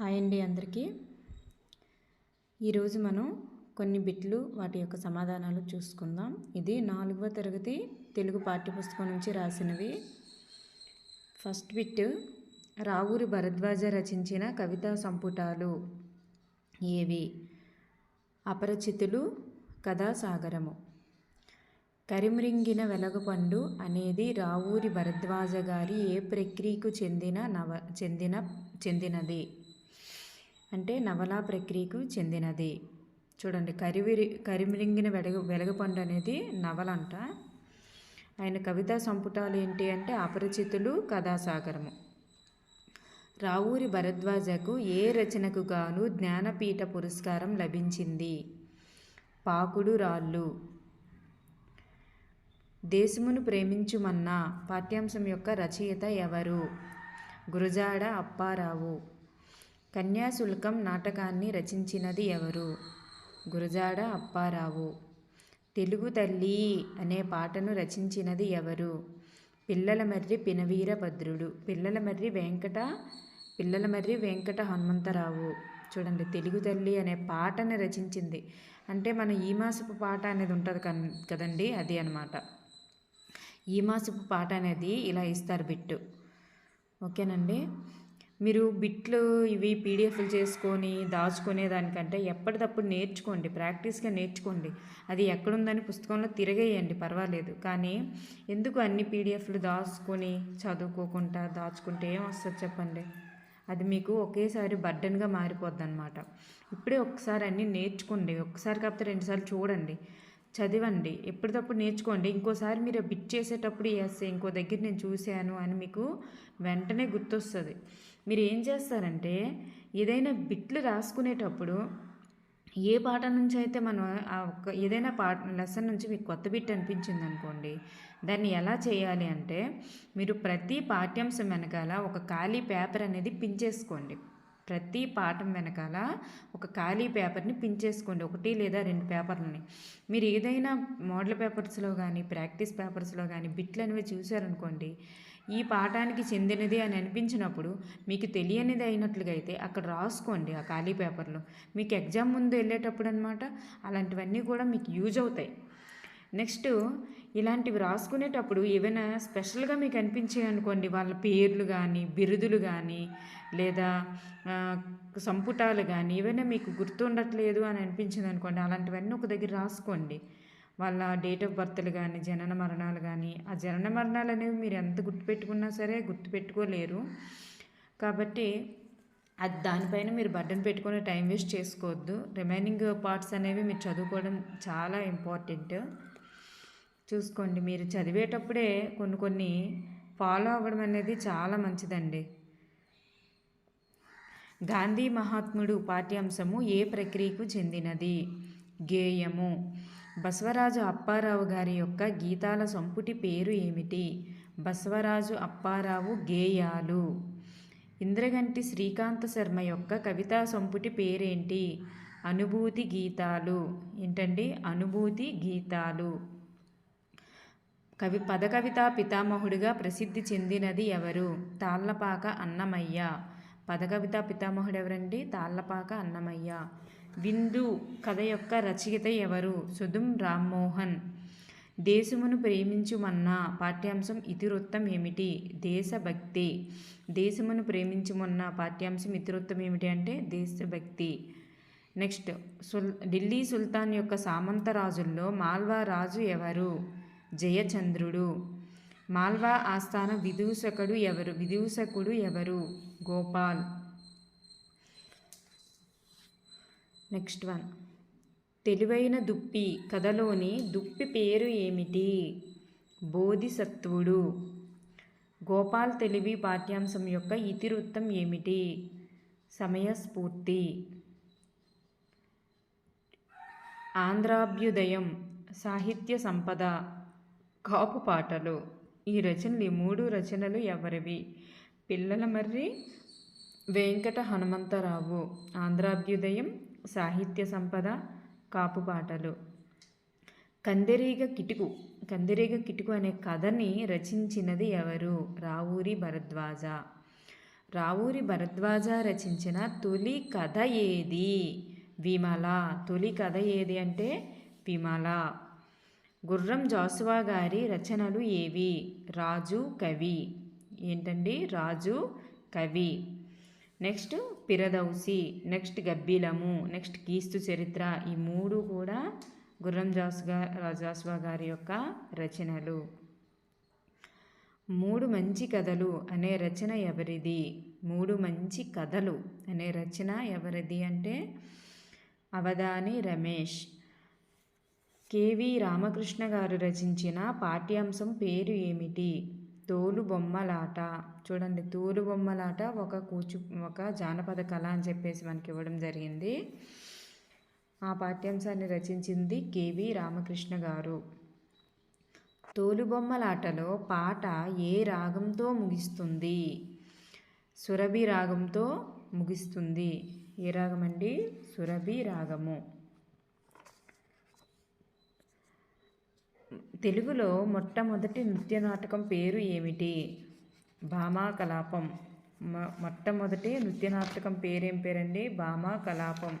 Hi అండి అందరికీ. ఈరోజు మనం కొన్ని బిట్లు వాటి యొక్క సమాధానాలు చూసుకుందాం. ఇది నాలుగవ తరగతి తెలుగు పాఠ్యపుస్తకం నుంచి రాసినవి. ఫస్ట్ బిట్ రావూరి భరద్వాజ రచించిన కవితా సంపుటాలు ఏవి? అపరిచితులు కథాసాగరము. కరిమ్రింగిన వెలగపండు అనేది రావూరి భరద్వాజ గారి ఏ ప్రక్రియకు చెందిన నవ చెందిన చెందినది? అంటే నవలా ప్రక్రియకు చెందినది. చూడండి కరివిరి కరిమిరింగిన వెలగ వెలగపండు అనేది నవలంట. ఆయన కవితా సంపుటాలు ఏంటి అంటే అపరిచితులు కథాసాగరము. రావూరి భరద్వాజకు ఏ రచనకు గాను జ్ఞానపీఠ పురస్కారం లభించింది? పాకుడు రాళ్ళు. దేశమును ప్రేమించుమన్న పాఠ్యాంశం యొక్క రచయిత ఎవరు? గురజాడ అప్పారావు. కన్యాశుల్కం నాటకాన్ని రచించినది ఎవరు? గురజాడ అప్పారావు. తెలుగు తల్లి అనే పాటను రచించినది ఎవరు? పిల్లల మర్రి పినవీరభద్రుడు పిల్లల మర్రి వెంకట పిల్లల మర్రి వెంకట హనుమంతరావు. చూడండి తెలుగు తల్లి అనే పాటను రచించింది. అంటే మన ఈ మాసపు పాట అనేది ఉంటుంది కదండి? అది అనమాట ఈ మాసపు పాట అనేది ఇలా ఇస్తారు బిట్టు. ఓకేనండి? మీరు బిట్లు ఇవి పీడిఎఫ్లు చేసుకొని దాచుకునే దానికంటే ఎప్పటికప్పుడు నేర్చుకోండి ప్రాక్టీస్గా నేర్చుకోండి. అది ఎక్కడుందని పుస్తకంలో తిరగేయండి పర్వాలేదు. కానీ ఎందుకు అన్ని పీడిఎఫ్లు దాచుకొని చదువుకోకుండా దాచుకుంటే ఏం వస్తుంది చెప్పండి? అది మీకు ఒకేసారి బర్డన్గా మారిపోద్ది అనమాట ఇప్పుడే ఒకసారి అన్నీ నేర్చుకోండి. ఒకసారి కాకపోతే రెండుసార్లు చూడండి. చదివండి. ఎప్పటికప్పుడు నేర్చుకోండి. ఇంకోసారి మీరు బిట్ చేసేటప్పుడు ఎస్ ఇంకో దగ్గర నేను చూశాను అని మీకు వెంటనే గుర్తొస్తుంది. మీరు ఏం చేస్తారంటే ఏదైనా బిట్లు రాసుకునేటప్పుడు ఏ పాట నుంచి అయితే మనం ఆ ఒక్క ఏదైనా పాట లెసన్ నుంచి మీకు కొత్త బిట్ అనిపించింది అనుకోండి దాన్ని ఎలా చేయాలి అంటే మీరు ప్రతి పాఠ్యాంశం వెనకాల ఒక ఖాళీ పేపర్ అనేది పించేసుకోండి ప్రతి పాఠం వెనకాల ఒక ఖాళీ పేపర్ని పించేసుకోండి ఒకటి లేదా రెండు పేపర్లని. మీరు ఏదైనా మోడల్ పేపర్స్లో కానీ ప్రాక్టీస్ పేపర్స్లో కానీ బిట్లు అనేవి చూశారనుకోండి ఈ పాఠానికి చెందినది అని అనిపించినప్పుడు మీకు తెలియనిది అయినట్లుగా అయితే అక్కడ రాసుకోండి ఆ ఖాళీ పేపర్లో. మీకు ఎగ్జామ్ ముందు వెళ్ళేటప్పుడు అనమాట అలాంటివన్నీ కూడా మీకు యూజ్ అవుతాయి. నెక్స్ట్ ఇలాంటివి రాసుకునేటప్పుడు ఏవైనా స్పెషల్గా మీకు అనిపించాయి అనుకోండి వాళ్ళ పేర్లు కానీ బిరుదులు కానీ లేదా సంపుటాలు కానీ ఏవైనా మీకు గుర్తుండట్లేదు అని అనిపించింది అనుకోండి అలాంటివన్నీ ఒక దగ్గర రాసుకోండి. వాళ్ళ డేట్ ఆఫ్ బర్త్లు కానీ జనన మరణాలు కానీ ఆ జనన మరణాలు అనేవి మీరు ఎంత గుర్తుపెట్టుకున్నా సరే గుర్తుపెట్టుకోలేరు. కాబట్టి అది దానిపైన మీరు బటన్ పెట్టుకుని టైం వేస్ట్ చేసుకోవద్దు. రిమైనింగ్ పార్ట్స్ అనేవి మీరు చదువుకోవడం చాలా ఇంపార్టెంట్. చూసుకోండి. మీరు చదివేటప్పుడే కొన్ని కొన్ని ఫాలో అవ్వడం అనేది చాలా మంచిదండి. గాంధీ మహాత్ముడు పాఠ్యాంశము ఏ ప్రక్రియకు చెందినది? గేయము. బసవరాజు అప్పారావు గారి యొక్క గీతాల సంపుటి పేరు ఏమిటి? బసవరాజు అప్పారావు గేయాలు. ఇంద్రగంటి శ్రీకాంత శర్మ యొక్క కవితా సంపుటి పేరేంటి? అనుభూతి గీతాలు. ఏంటండి? అనుభూతి గీతాలు. కవి పదకవితా పితామహుడిగా ప్రసిద్ధి చెందినది ఎవరు? తాళ్ళపాక అన్నమయ్య. పదకవితా పితామహుడు ఎవరండి తాళ్ళపాక అన్నమయ్య. విందు కథ యొక్క రచయిత ఎవరు? సుధుం రామ్మోహన్. దేశమును ప్రేమించుమన్న పాఠ్యాంశం ఇతివృత్తం ఏమిటి? దేశభక్తి. దేశమును ప్రేమించుమన్న పాఠ్యాంశం ఇతివృత్తం ఏమిటి అంటే దేశభక్తి. నెక్స్ట్ సుల్ ఢిల్లీ సుల్తాన్ యొక్క సామంత రాజుల్లో మాల్వా రాజు ఎవరు? జయచంద్రుడు. మాల్వా ఆస్థాన విదూషకుడు ఎవరు? విదూషకుడు ఎవరు? గోపాల్. Next one. తెలివైన దుప్పి కథలోని దుప్పి పేరు ఏమిటి? బోధిసత్వుడు. గోపాల్ తెలివి పాఠ్యాంశం యొక్క ఇతివృత్తం ఏమిటి? సమయస్ఫూర్తి. ఆంధ్రాభ్యుదయం. సాహిత్య సంపద. కాపు పాటలు. ఈ రచనలు ఈ మూడు రచనలు ఎవరివి? పిల్లల మర్రి వెంకట హనుమంతరావు. ఆంధ్రాభ్యుదయం సాహిత్య సంపద కాపు పాటలు. కందిరీగ కిటుకు కందిరీగ కిటుకు అనే కథని రచించినది ఎవరు? రావూరి భరద్వాజ. రావూరి భరద్వాజ రచించిన తొలి కథ ఏది? విమల. తొలి కథ ఏది అంటే విమల. గుర్రం జాసువా గారి రచనలు ఏవి? రాజు కవి. ఏంటండి? రాజు కవి. నెక్స్ట్ పిరదౌసి నెక్స్ట్ గబ్బిలము నెక్స్ట్ కీస్తు చరిత్ర. ఈ మూడు కూడా గుర్రం జాసుగా జాసువా గారి యొక్క రచనలు. మూడు మంచి కథలు అనే రచన ఎవరిది? మూడు మంచి కథలు అనే రచన ఎవరిది అంటే అవధాని రమేష్. కెవి రామకృష్ణ గారు రచించిన పాఠ్యాంశం పేరు ఏమిటి? తోలు బొమ్మలాట చూడండి తోలు బొమ్మలాట ఒక కూచు ఒక జానపద కళ అని చెప్పేసి మనకి ఇవ్వడం జరిగింది. ఆ పాఠ్యాంశాన్ని రచించింది కెవి రామకృష్ణ గారు. తోలుబొమ్మలాటలో పాట ఏ రాగంతో ముగిస్తుంది? సురభి రాగంతో ముగిస్తుంది. ఏ రాగం అండి సురభి రాగము. తెలుగులో మొట్టమొదటి నృత్య నాటకం పేరు ఏమిటి? భామా కలాపం మొట్టమొదటి నృత్య నాటకం పేరేం పేరండి? భామా కలాపం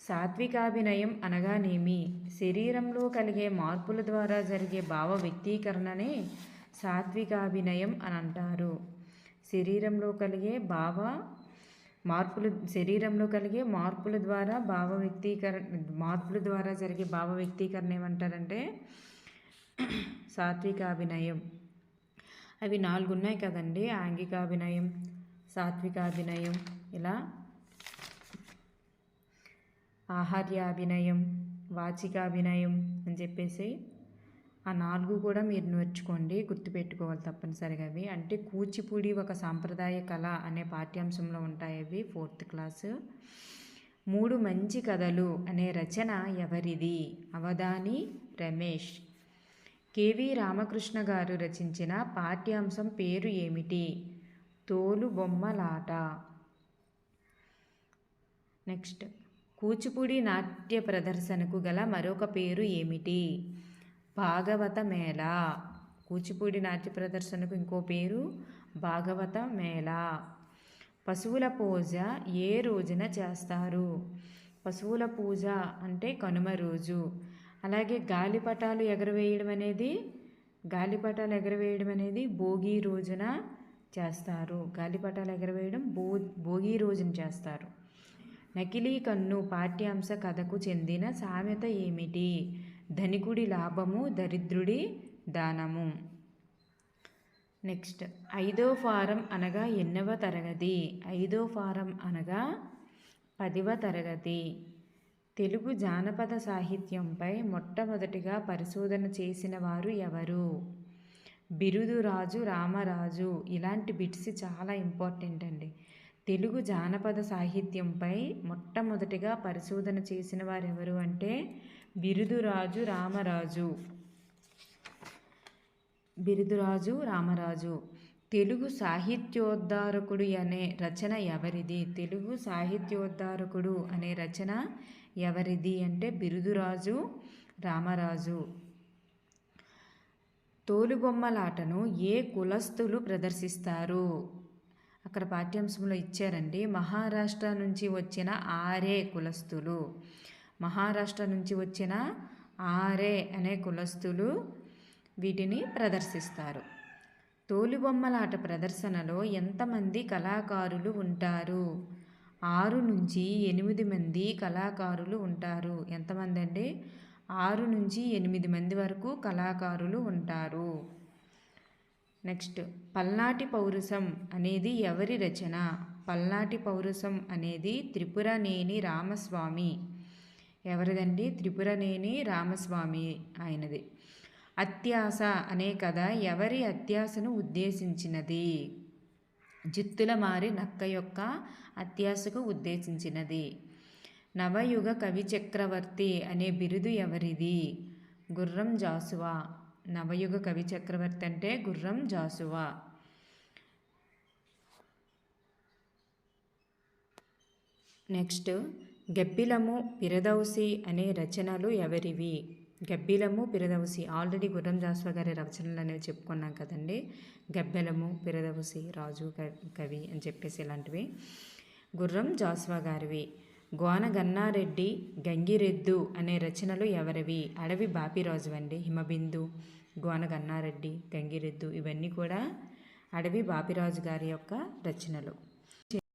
సాత్వికాభినయం అనగానేమి? శరీరంలో కలిగే మార్పుల ద్వారా జరిగే భావ వ్యక్తీకరణనే సాత్వికాభినయం అని అంటారు శరీరంలో కలిగే భావ మార్పులు శరీరంలో కలిగే మార్పుల ద్వారా భావ వ్యక్తీకరణ మార్పుల ద్వారా జరిగే భావ వ్యక్తీకరణ ఏమంటారంటే సాత్వికాభినయం. అవి నాలుగు ఉన్నాయి కదండి. ఆంగికాభినయం సాత్వికాభినయం ఇలా ఆహార్యాభినయం వాచికాభినయం అని చెప్పేసి ఆ నాలుగు కూడా మీరు నేర్చుకోండి గుర్తుపెట్టుకోవాలి తప్పనిసరిగా అవి. అంటే కూచిపూడి ఒక సాంప్రదాయ కళ అనే పాఠ్యాంశంలో ఉంటాయి అవి ఫోర్త్ క్లాసు. మూడు మంచి కథలు అనే రచన ఎవరిది? అవధాని రమేష్. కేవి రామకృష్ణ గారు రచించిన పాఠ్యాంశం పేరు ఏమిటి? తోలు బొమ్మలాట నెక్స్ట్. కూచిపూడి నాట్య ప్రదర్శనకు గల మరొక పేరు ఏమిటి? భాగవత మేళ. కూచిపూడి నాట్య ప్రదర్శనకు ఇంకో పేరు భాగవత మేళ. పశువుల పూజ ఏ రోజున చేస్తారు? పశువుల పూజ అంటే కనుమ రోజు. అలాగే గాలిపటాలు ఎగరవేయడం అనేది గాలిపటాలు ఎగరవేయడం అనేది భోగి రోజున చేస్తారు. గాలిపటాలు ఎగరవేయడం భో భోగి రోజున చేస్తారు. నకిలీ కన్ను పాఠ్యాంశ కథకు చెందిన సామెత ఏమిటి? ధనికుడి లాభము దరిద్రుడి దానము. నెక్స్ట్ ఐదో ఫారం అనగా ఎన్నవ తరగతి. ఐదో ఫారం అనగా పదివ తరగతి. తెలుగు జానపద సాహిత్యంపై మొట్టమొదటిగా పరిశోధన చేసిన వారు ఎవరు? బిరుదురాజు రామరాజు. ఇలాంటి బిట్స్ చాలా ఇంపార్టెంట్ అండి. తెలుగు జానపద సాహిత్యంపై మొట్టమొదటిగా పరిశోధన చేసిన వారు ఎవరు అంటే బిరుదురాజు రామరాజు. బిరుదురాజు రామరాజు. తెలుగు సాహిత్యోద్ధారకుడు అనే రచన ఎవరిది? తెలుగు సాహిత్యోద్ధారకుడు అనే రచన ఎవరిది అంటే బిరుదురాజు రామరాజు. తోలుబొమ్మలాటను ఏ కులస్తులు ప్రదర్శిస్తారు? అక్కడ పాఠ్యాంశంలో ఇచ్చారండి మహారాష్ట్ర నుంచి వచ్చిన ఆరే కులస్తులు. మహారాష్ట్ర నుంచి వచ్చిన ఆరే అనే కులస్తులు వీటిని ప్రదర్శిస్తారు. తోలుబొమ్మలాట ప్రదర్శనలో ఎంతమంది కళాకారులు ఉంటారు? ఆరు నుంచి ఎనిమిది మంది కళాకారులు ఉంటారు. ఎంతమంది అండి? ఆరు నుంచి ఎనిమిది మంది వరకు కళాకారులు ఉంటారు. నెక్స్ట్ పల్నాటి పౌరుషం అనేది ఎవరి రచన? పల్నాటి పౌరుషం అనేది త్రిపురనేని రామస్వామి ఎవరిదండి? త్రిపురనేని రామస్వామి ఆయనది. అత్యాస అనే కథ ఎవరి అత్యాసను ఉద్దేశించినది? జిత్తుల మారి నక్క యొక్క అత్యాసకు ఉద్దేశించినది. నవయుగ కవి చక్రవర్తి అనే బిరుదు ఎవరిది? గుర్రం జాసువా. నవయుగ కవి చక్రవర్తి అంటే గుర్రం జాసువా. నెక్స్ట్ గబ్బిలము పిరదౌసి అనే రచనలు ఎవరివి? గబ్బిలము పిరదవసి ఆల్రెడీ గుర్రం జాస్వా గారి రచనలు అనేవి చెప్పుకున్నాం కదండి. గబ్బెలము పిరదవసి రాజు కవి అని చెప్పేసి ఇలాంటివి. గుర్రం జాస్వా గారివి. గోన గన్నారెడ్డి గంగిరెద్దు అనే రచనలు ఎవరివి? అడవి బాపిరాజు అండి. హిమబిందు గోన గన్నారెడ్డి గంగిరెద్దు ఇవన్నీ కూడా అడవి బాపిరాజు గారి యొక్క రచనలు.